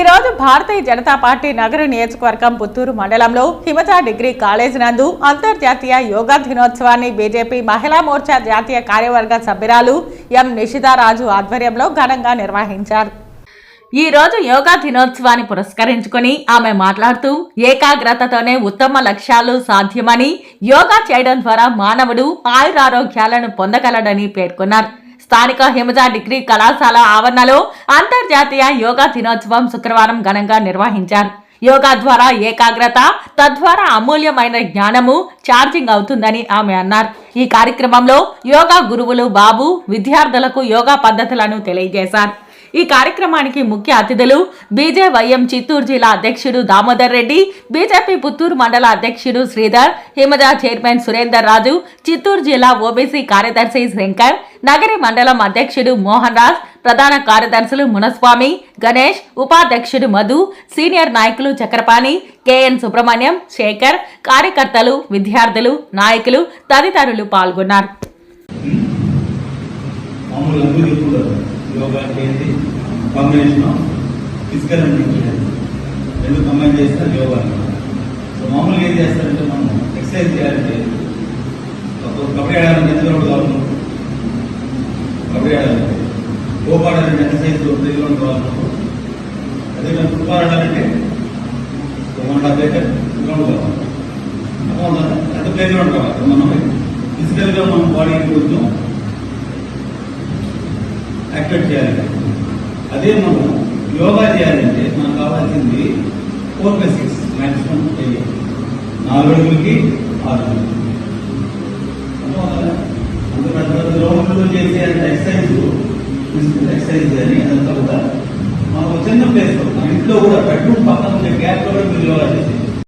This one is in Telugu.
భారతీయ జనతా పార్టీ నగర నియోజకవర్గం పుత్తూరు మండలంలో హిమజ డిగ్రీ కాలేజ్ నందు అంతర్జాతీయ యోగా దినోత్సవాన్ని బీజేపీ మహిళా మోర్చా జాతీయ కార్యవర్గ సభ్యురాలు ఎం నిషితారాజు ఆధ్వర్యంలో ఘనంగా నిర్వహించారు. ఈ రోజు యోగా దినోత్సవాన్ని పురస్కరించుకొని ఆమె మాట్లాడుతూ ఏకాగ్రతతోనే ఉత్తమ లక్ష్యాలు సాధ్యమని యోగా చేయడం ద్వారా మానవుడు ఆయురారోగ్యాలను పొందగలడని పేర్కొన్నారు. స్థానిక హిమజ డిగ్రీ కళాశాల ఆవరణలో అంతర్జాతీయ యోగా దినోత్సవం శుక్రవారం ఘనంగా నిర్వహించారు. యోగా ద్వారా ఏకాగ్రత తద్వారా అమూల్యమైన జ్ఞానము ఛార్జింగ్ అవుతుందని ఆమె అన్నారు. ఈ కార్యక్రమంలో యోగా గురువులు బాబు విద్యార్థులకు యోగా పద్ధతులను తెలియజేశారు. ఈ కార్యక్రమానికి ముఖ్య అతిథులు బీజేవైఎం చిత్తూరు జిల్లా అధ్యక్షుడు దామోదర్ రెడ్డి బీజేపీ పుత్తూరు మండల అధ్యక్షుడు శ్రీధర్ హిమజ చైర్మన్ సురేందర్ రాజు చిత్తూరు జిల్లా ఓబీసీ కార్యదర్శి శంకర్ నగరి మండలం అధ్యక్షుడు మోహన్ రాజ్ ప్రధాన కార్యదర్శులు మునస్వామి గణేష్ ఉపాధ్యక్షుడు మధు సీనియర్ నాయకులు చక్రపాణి కేఎన్ సుబ్రహ్మణ్యం శేఖర్ కార్యకర్తలు విద్యార్థులు నాయకులు తదితరులు పాల్గొన్నారు. యోగా చేసి combination physical and mental health రెండు కంబైన్ చేస్తారు యోగా అన్నమాట. సో మామూలుగా ఏం చేస్తారంటే మనం ఎక్సర్సైజ్ చేయాలంటే ఒక కబడ్డీ ఆడాలంటే ఎంత గ్రౌండ్ కావాలి మనకు? కబడ్డీ ఆడాలంటే ఖోఖో ఆడాలంటే ఎంత సైజ్ ప్లే గ్రౌండ్ కావాలి మనకు? అదే మనం ఫుట్బాల్ ఆడాలంటే one and half acre ground కావాలి అర్థమవుతుందా? ఎంత ప్లే గ్రౌండ్ కావాలి మనం ఫిజికల్గా మన బాడీ కొంచెం యాక్టివేట్ చేయాలి. అదే మనం యోగా చేయాలంటే మనకు కావాల్సింది ఫోర్ బై సిక్స్ మ్యాక్సిమం చేయాలి నాలుగు రోజులకి ఆరు రోజులకి. అర్థమవుతుందా? అంత పెద్ద చేసే ఎక్సర్సైజ్ ఎక్సర్సైజ్ అని అదంతా కూడా. మనకు చిన్న ప్లేస్ మన ఇంట్లో కూడా బెడ్రూమ్ పక్కన ఉండే గ్యాప్లో కూడా మీరు యోగా చేసేది